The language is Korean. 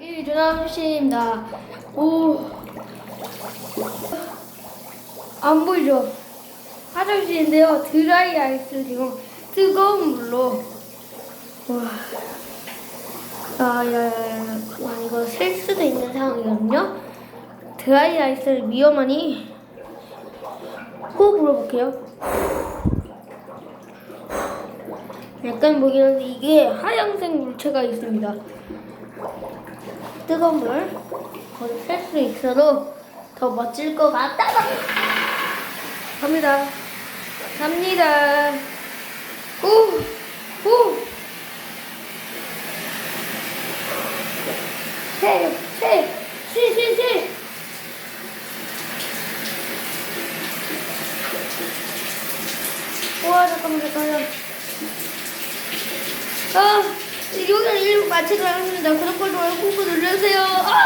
이준아씨입니다. 오. 안 보이죠? 화장실인데요. 드라이 아이스 지금 뜨거운 물로. 와. 아, 야, 야, 야. 와, 이거 셀 수도 있는 상황이거든요. 드라이 아이스를 위험하니 호흡 불어볼게요. 약간 한데 이게 하얀색 물체가 있습니다. 뜨거운 물 거기 셀수 있어도 더 멋질 것 같다. 갑니다. 갑니다. 후, 후. 세, 세, 시, 시, 시. 우와, 잠깐만, 잠깐만. 아, 1부 마치도록 하겠습니다. 구독과 좋아요 꾹꾹 눌러주세요. 아!